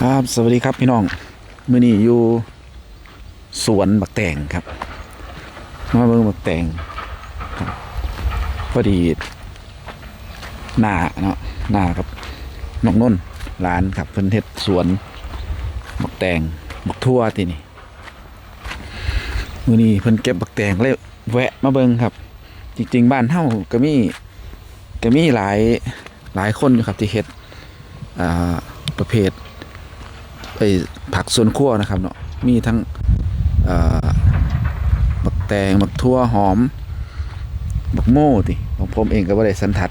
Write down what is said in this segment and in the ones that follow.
ครับสวัสดีครับพี่น้องมื่อนี้อยู่สวนบักแตงครับมาเบิ่งบักแตงครับพอดีหน้าเนาะหน้ากับน้องนนร้านครับเพิ่นเฮ็ดสวนบักแตงบักทั่วที่นี่มื่อนี้เพิ่นเก็บบักแตงเลยแวะมาเบิ่งครับ จริง ๆ บ้านเฮาก็มีก็มีหลายหลายคนอยู่ครับที่เฮ็ดอ่าประเภท อ้ผักสวนครัวนะครับเนาะมีทั้งบักแตงบักทั่วหอมบักโม่ติของผมเองก็บ่ได้สันทัด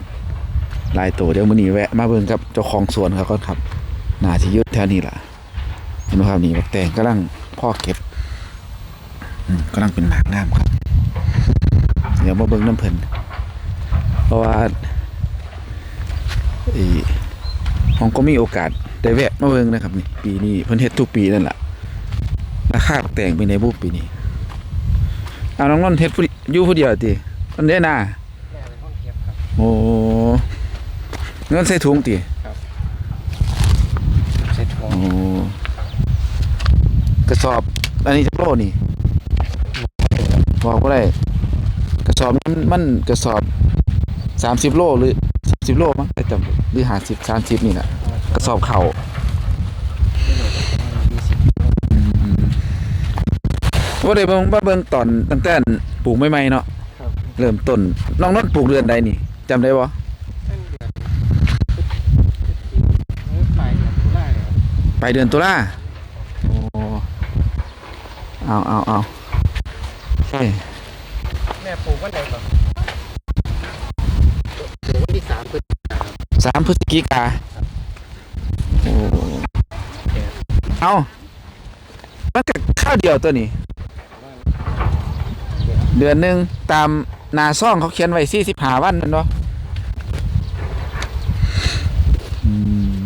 ลายตัวเดี๋ยวมื้อนี้แวะมาเบิ่งกับเจ้าของสวนเขาก่อนครับน่าสิยุดแถวนี้ล่ะเห็นบ่ครับนี่บักแตงกำลังพ่อเก็บอืมกำลังเป็นหมากงามครับ เดี๋ยวมาเบิ่งน้ำเพิ่นเพราะว่าอ้ผมก็มีโอกาส ได้แวะมาเบิ่งนะครับนี่ปีนี้เพิ่นเฮ็ดทุกปีนั่นแหละราคาบักแต่งไปในบุปีนี้เอาน้องนนท์เฮ็ดผู้เดีอยู่ผู้เดียวติมันได้น่ะแม่เป็นห้องเก็บครับโอ้เงินใส่ถุงติเสร็จขอโอ้งกระสอบอันนี้จักโลนี่บอกบ่ได้กระสอบมันมันกระสอบ30โลหรือ 30โลมั้งแต่จำหรือ50 30นี่แหละกระสอบเข่าวยี่สิบว่าได้เบิ่งมาเบิ่งตอนตั้งแต่ปลูกใหม่ๆเนาะครับเริ่มต้นน้องนนท์ปลูกเดือนใดนี่จำได้บ่ตั้งเดือนพฤศจิกายนปลายเดือนตุลาเนี่ยครับไปเดือนตุลาโอ้เอาเอาเอาใช่แม่ปลูกวันไหนก่อนปลูกวัน ที่สามพฤศจิกายนสามพฤศจิกาโอ้เอามันก็ข้าวเดียวตัวนี้ เดือนหนึ่งตามหนาซ่องเขาเขียนไว้สี่สิบห้าวันนั่นเนาะอืม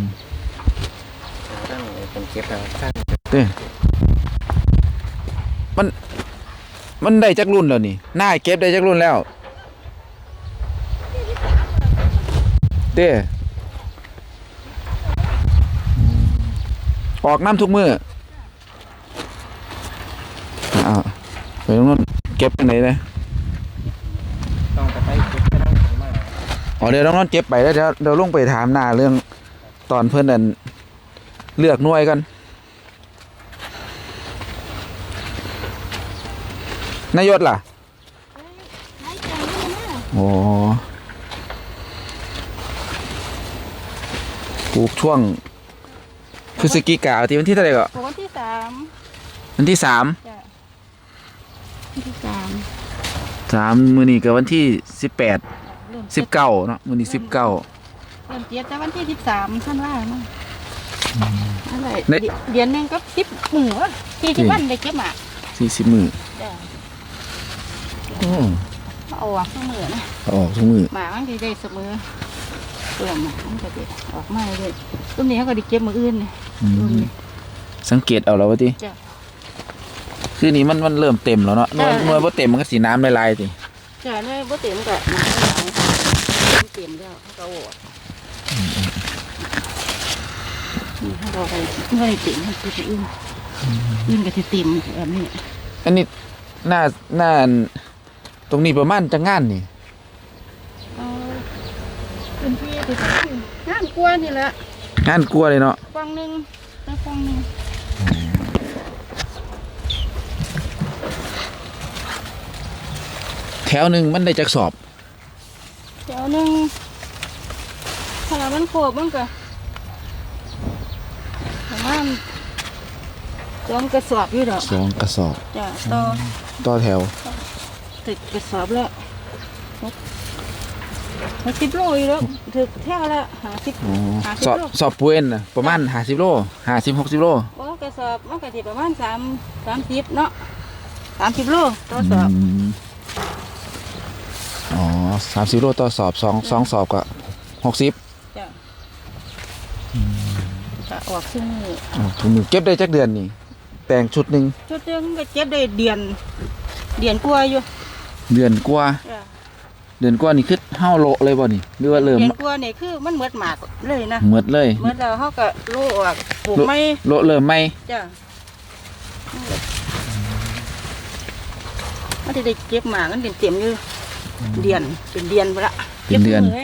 ตั้งเป็นเก็บแล้วตั้งเด้มัน มันได้จักรุ่นแล้วนี่หน้าเก็บได้จักรุ่นแล้ว เด้ออกน้ำทุกมืออ้าวไปตรงนั้นเก็บไปไหนเลยต้องไปเก็บไปตั้งถึงมาอ๋อเดี๋ยวตรงนั้นเก็บไปแล้วเดี๋ยวเดี๋ยวลงไปถามหน้าเรื่องตอนเพื่อนนั่นเลือกหน่วยกันนายศล่ะ โอ้ ปลูกช่วงพฤศจิกาที่วันที่เท่าไหร่ก็วันที่สามวันที่สามจ้ะวันที่สามสามมือนี้ก็วันที่สิบแปดเริ่มสิบเก้าเนาะมือนี้สิบเก้า เริ่มเจ็ดแต่วันที่สิบสามท่านว่ามั้งอะไรในเดือนหนึงก็สิบหมู่ที่จริที่ง วันได้เก็บหมากสี่สิบมือจ้ะโอ้มาเอาออกเสมอนะเอาออกทุกมือหมากมันจะได้เสมอ เปลือกหมากมันก็จะออกมาเลยต้นนี้เขาก็ได้เก็บมืออื่นเนี่ยอืรุ่นมนี้สังเกตเอาแล้ววะติจ้ะ คือนี้มันมันเริ่มเต็มแล้วเนาะหน่วยจ้ะหน่วยบ่เต็มมันก็สีน้ำลายๆติจ้ะเนี่ยบ่เต็มก็หมากไม่หลายมันเต็มแล้วเขาก็เอาออกนี่เขาบอกไปเมื่อไรเต็มมันคืออื่นอื่นก็จะเต็มแบบนี้อันนี้หน้าหน้าอันตรงนี้ประมาณจะงานนี่ เอาเป็นพี่ไปสอ งงานกลัวนี่แหละงานกลัวเลยเนาะฟังหนึ่งแล้วฟังหนึ่งแถวหนึ่งมันได้จักสอบเดี๋ยวหนึ่งถ้าเรามันโขบมันก็ประมาณสองกระสอบอยู่ดอกสองกระสอบจ้ะต่อต่อแถวถึกกระสอบแล้วหกหกสิบโลอยู่แล้ว ถึกแท่ละหาสิบอ๋อหาสิบสอบโลสอบปูเอ็นน่ะประมาณห้าสิบโลห้าสิบหกสิบโลบ่กระสอบมันก็สิประมาณสามสามสิบเนาะสามสิบโลต่อสอบมอ๋อสามสิบโลต่อสอบสองสองสอบก็หกสิบจ้ะก็ออกซึ่งมืออ๋อถุงมือเก็บได้จักเดือนนี่แต่งชุดหนึ่งชุดหนึงก็เจ็บได้เดือนเดือนกว่าอยู่เดือนกว่าจ้ะ เดือนกว่านี่คือเฮาโละเลยบ่นี่หรือว่าเริ่มเห็นกลัวนี่คือมันเหมือดหมากเลยนะหมดเลยเหมือดแล้วเขาก็โลออกปลูกไม่โละเริ่มไหมจ้ะมันจะได้เก็บหมากมันเป็นเต็มอยู่เดือนเป็นเดือนไปละเป็นเดือนก็บมื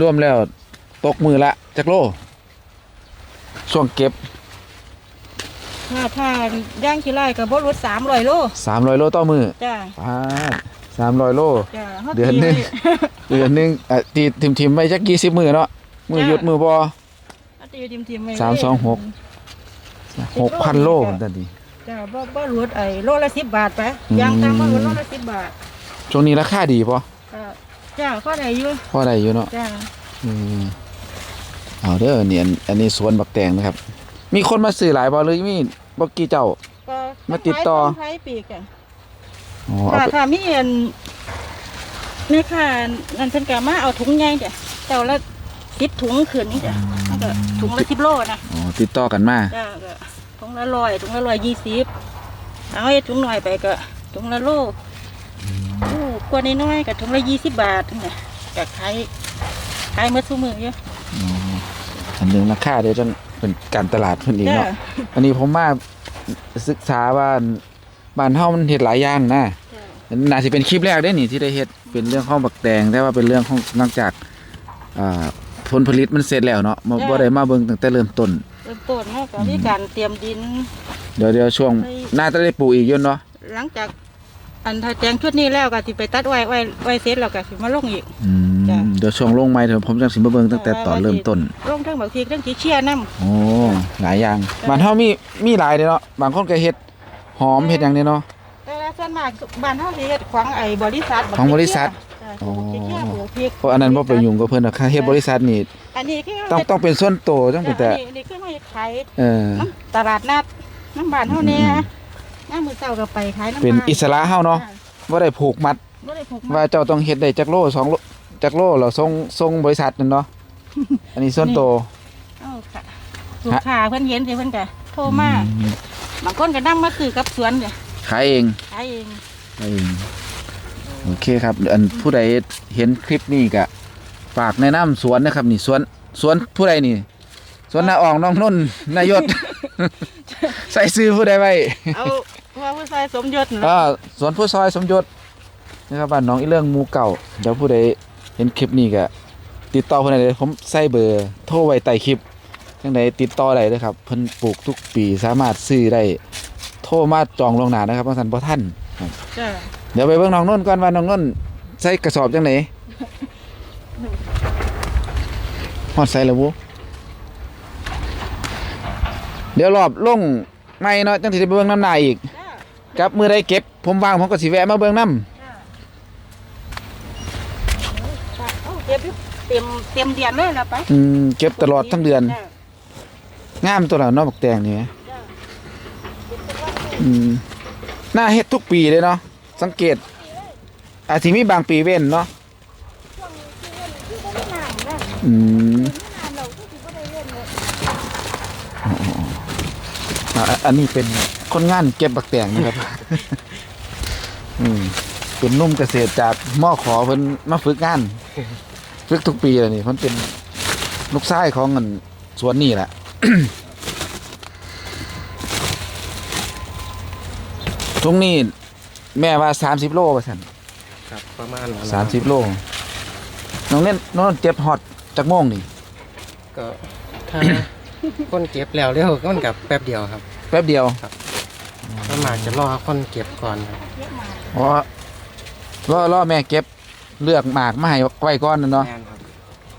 รวมแล้วตกมือละจักโลช่วงเก็บถ้าถ้าย่างขี้ไร่กับบรถสามร้อยโล300โลต่อมือจ้ะ ปาด300โล จ้ะขาเดือนหนึ่ง ตีไว้เดือนหนึงอะตีทิมๆไว้จัก20มื้อเนาะมือหยุดมือบ่ เขาตีทิมทิมๆไว้สามสองหก6,000โลนั่นดิจ้ะบ่บ่รถไอ้โลละสิบบาทไปอืม ยางตามบ่รถโลละสิบบาทช่วงนี้ราคาดีบ่ก็จ้ะก็ได้อยู่พอได้อยู่เนาะจ้ะอืมเอาเด้อเนี่ยอันอันนี้สวนบักแตงนะครับ มีคนมาซื้อหลายบ่หรือมีบ่กี่เจ้า ก็มาติดต่อขายปีกจ้ะ อ๋อเอาค่ะไปค่ะมีอันนี่ค่ะนั่นเพิ่นก็มาเอาถุงใหญ่จ้ะเจ้าละสิบถุงขึ้นนี่จ้ะแล้วก็ถุงละสิบโลนะอ๋อติดต่อกันมาจ้ะก็ถุงละร้อยถุงละร้อยยี่สิบเอาไอ้ถุงหน่อยไปก็ถุงละโลโอ้กว่าน้อยๆก็ถุงละยี่สิบบาทนี่ก็ขายขายเมื่อซุมืออยู่อ๋ออันหนึงราคาเดี๋ยวจังเป็นการตลาดเพิ่นเองจ้ะเนาะอันนี้ผมมาศึกษาว่า บ้านเฮามันเฮ็ดหลายอย่างนะจ้ะน่าสิเป็นคลิปแรกเด้นี่ที่ได้เฮ็ดเป็นเรื่องของบักแตงแต่ว่าเป็นเรื่องของนอกจากอ่าผลผลิตมันเสร็จแล้วเนาะบ่บ่ได้มาเบิ่งตั้งแต่เริ่มต้นเริ่มต้นเนาะก็มีการเตรียมดิน เดี๋ยวเดี๋ยวช่วงไปน่าจะได้ปลูกอีกอยู่เนาะหลังจากอันถ้าแจงชุดนี้แล้วก็สิไปตัดไว้ไว้ไว้เสร็จแล้วก็สิมาลงอีกอืมจ้ะเดี๋ยวช่วงลงไม้เดี๋ยวผมจังสิมาเบิ่งตั้งแต่ตอนเริ่มต้นลงทั้งบางทีทั้งขี้เชี่ยน้ำโอ้หลายอย่างบ้านเฮามีมีหลายเด้เนาะบางคนก็เฮ็ด หอมเฮ็ดหยังเด้เนาะแต่ละส่วนมากบ้านเฮาสิเฮ็ดของไอ้บริษัทของบริษัทจ้ะอ๋อขี้เชี่ยปลูกพริกเพราะอันนั้นบ่ไปยุ่งกับเพิ่นหรอกค่าเฮ็ดบริษัทนี่อันนี้คือต้องต้องเป็นส่วนตัวจังเป็นแต่อันนี้อันนี้คือมาขายเออน้ำตลาดนัดน้ำบ้านเฮาแน่น้ำมือเจ้าก็ไปขายน้ำเป็นบ้าอิสระเฮาเนาะจ้บ่ได้ผูกมัดบ่ได้ผูกว่ามัดเจ้าต้องเฮ็ดได้จักโลสองโลจักโลแล้วส่งส่งบริษัทนั่นเนาะอันนี้ส่วนตัวเอ้าค่ะลูกค้าเพิ่นเห็นสิเพิ่นก็โทรมาอืม บางคนก็นำมาซื้อกับสวนจ้ะขายเองขายเองขายเองโอเคครับ อันผู้ใดเห็นคลิปนี้ก็ฝากแนะนำสวนนะครับ นี่สวนสวนผู้ใดนี่สวนนาอองน้องนุ่นนายศใส่ซื้อผู้ใดไว้เอาว่าผู้ชายสมยศน่ะอ่าสวนผู้ซอยสมยศนะครับบ้านหน้องอีเรื่องหมูเก่าเดี๋ยวผู้ใดเห็นคลิปนี้ก็ติดต่อเพิ่นได้เลยผมใส่เบอร์โทรไว้ใต้คลิป จังไดติดต่อได้เลยครับเพิ่นปลูกทุกปีสามารถซื้อได้โทรมาจองล่วงหน้านะครับบางท่านบ่ทันครับจ้ะเดี๋ยวไปเบิ่งน้องนุ่นก่อนว่าน้องนุ่นใส่กระสอบจังไดฮอดใส่แล้วบ่เดี๋ยวรอบลงไม่เนาะจังสิได้ไปเบิ่งน้ำหน้าอีกจ้ะกับมือได้เก็บ ผมว่างผมก็สิแวะมาเบิ่งน้ำเอาเก็บอยู่เต็มเต็มเดือนเลยล่ะไปอืมเก็บตลอดทั้งเดือน จ้ะ งามตัวละเนาะบักแตงนี่ไหมจ้ะอืมน่าเฮ็ดทุกปีเลยเนาะสังเกต อาจสิมีบางปีเว้นเนาะอืมอ๋ออ๋ออะอันนี้เป็นคนงานเก็บบักแตงนะครับ อืมเป็นนุ่มเกษตรจากมอขอเพิ่นมาฝึกงาน ฝึกทุกปีเลยนี่เพิ่นเป็นลูกชายของอันสวนนี่แหละ ทุงนี้แม่ว่าสามสิบโลป่ะสันครับประมาณนั้นสามสิบโลน้องเล่นน้องเจ็บฮอตจากโมงนี่ก็ถ้า คนเก็บแล้วเร็วก็มันกับแป๊บเดียวครับแป๊บเดียวถ้าหมากจะรอคนเก็บก่อนครับเพราะล่อล่อแม่เก็บเลือกหมากมาให้ไว้ก่อนนั่นเนาะแม่นครับ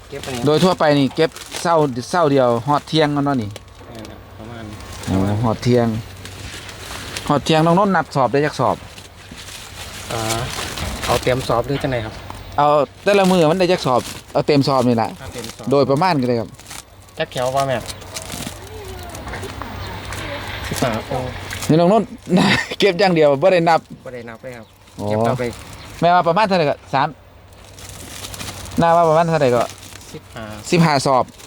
เก็บอันนี้โดยทั่วไปนี่เก็บเศ ร้าเศร้าเดียวฮอดเที่ยงกันเนาะนี่แม่นครับประมาณโอ้ฮอดเที่ยงฮอดเที่ยงน้องน้นนับสอบได้จักสอบเอ่อเอาเตรียมสอบหรือจังไดครับเอาแต่ละมือมันได้จักสอบเอาเต็มสอบนี่แหละถ้าเตรียมสอบโดยประมาณกันเลยครับจักแถวว่าแม่สิบห้าโอ้นี่น้องน้นเก็บอย่างเดียวบ่ได้นับบ่ได้นับเลยครับโอ้เก็บเราไปแม่ว่าประมาณเท่าไหร่ก็สามน่าว่าประมาณเท่าไหร่ก็สิบห้าสิบห้าสอบประมาณ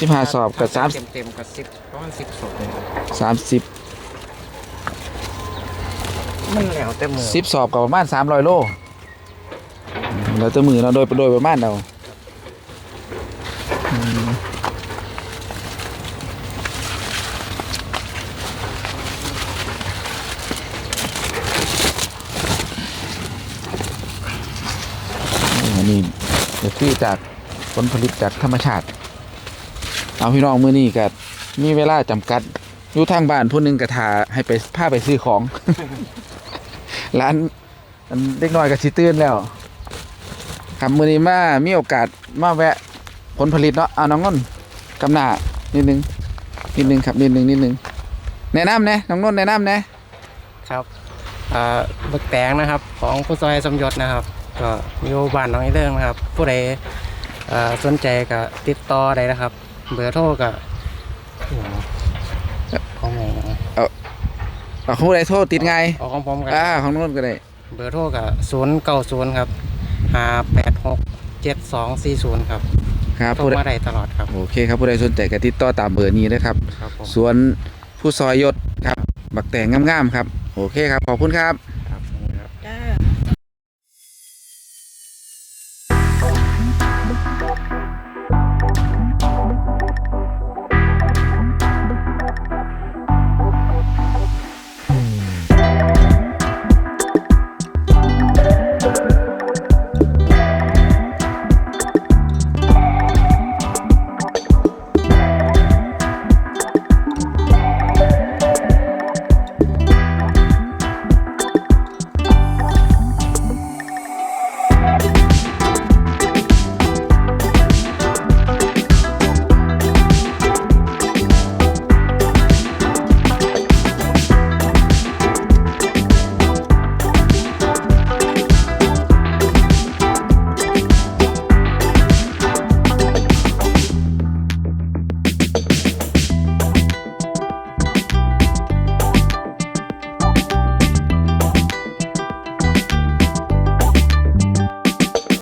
สิบห้าสอบกับสามเต็มเต็มๆกับสิบประมาณสิบสอบเลยครับสามสิบมันแล้วแต่มือสิบสอบกับประมาณสามร้อยโลแล้วแต่มือเราะโดยโดยประมาณเราอืมอันนี้เดี๋ยวคือจากผลผลิตจากธรรมชาติ เอาพี่น้องมือนี้ก็มีเวลาจำกัดอยู่ทางบ้านผู้หนึงกระทาให้ไปพาไปซื้อของ ร้านเด็กน้อยก็สิตื่นแล้วครับมือนี้มามีโอกาสมาแวะผลผลิตเนาะเอาน้องนนท์กำหนานิดนึงนิดนึงครับนิดนึงนิดนึงแนะนำนะน้องนนท์แนะนำนะครับอ่าบักแตงนะครับ ของผู้ซอยสมยศนะครับก็อยู่บ้านน้องไอเรื่องนะครับ ผู้ใดสนใจก็ติดต่อได้นะครับ เบอร์โทรก็ของไหนนะเอาของผู้ใดโทษติดไงเอาของผมก็อ่าของน้องนนท์ก็ได้ เบอร์โทรก็ศูนย์เก้าศูนย์ครับห้าแปดหกเจ็ดสองสี่ศูนย์ครับครับโทรผู้ใดมาได้ตลอดครับ โอเคครับผู้ใดสนใจก็ติดต่อตามเบอร์นี้นะครับครับผมสวนผู้ซอยยศครับ บักแต่งงามๆครับ โอเคครับ ขอบคุณครับ